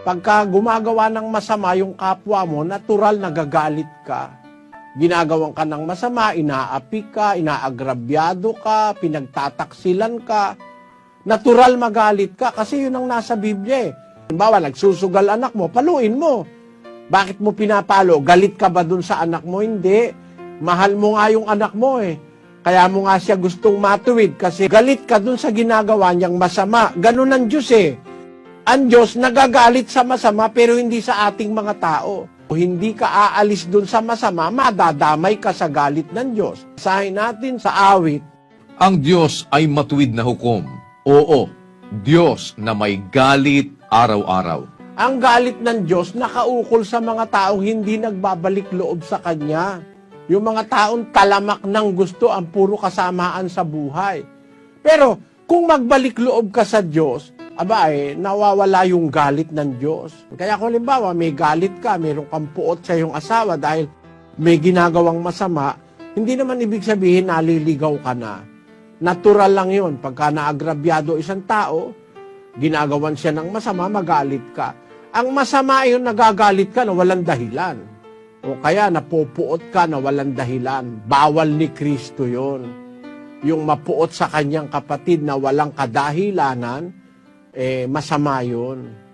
Pagka gumagawa ng masama yung kapwa mo, natural nagagalit ka. Ginagawan ka ng masama, inaapi ka, inaagrabyado ka, pinagtataksilan ka. Natural magalit ka kasi yun ang nasa Biblia eh. Halimbawa, nagsusugal anak mo, paluin mo. Bakit mo pinapalo? Galit ka ba dun sa anak mo? Hindi. Mahal mo nga yung anak mo eh. Kaya mo nga siya gustong matuwid kasi galit ka dun sa ginagawa niyang masama. Ganun ang Diyos eh. Ang Diyos nagagalit sa masama pero hindi sa ating mga tao. Kung hindi ka aalis dun sa masama, madadamay ka sa galit ng Diyos. Sahin natin sa awit, Ang Diyos ay matuwid na hukom. Oo, Diyos na may galit araw-araw. ang galit ng Diyos nakaukol sa mga taong hindi nagbabalik loob sa Kanya. Yung mga taong talamak ng gusto ang puro kasamaan sa buhay. Pero kung magbalik loob ka sa Diyos, aba eh, nawawala yung galit ng Diyos. Kaya kung halimbawa may galit ka, mayroong kang puot sa iyong asawa dahil may ginagawang masama, hindi naman ibig sabihin naliligaw ka na. Natural lang yun. Pagka naagrabyado isang tao, ginagawan siya ng masama, magalit ka. Ang masama yun, nagagalit ka na walang dahilan. O kaya napupuot ka na walang dahilan. Bawal ni Kristo yon. Yung mapuot sa kanyang kapatid na walang kadahilanan, eh, masama yun.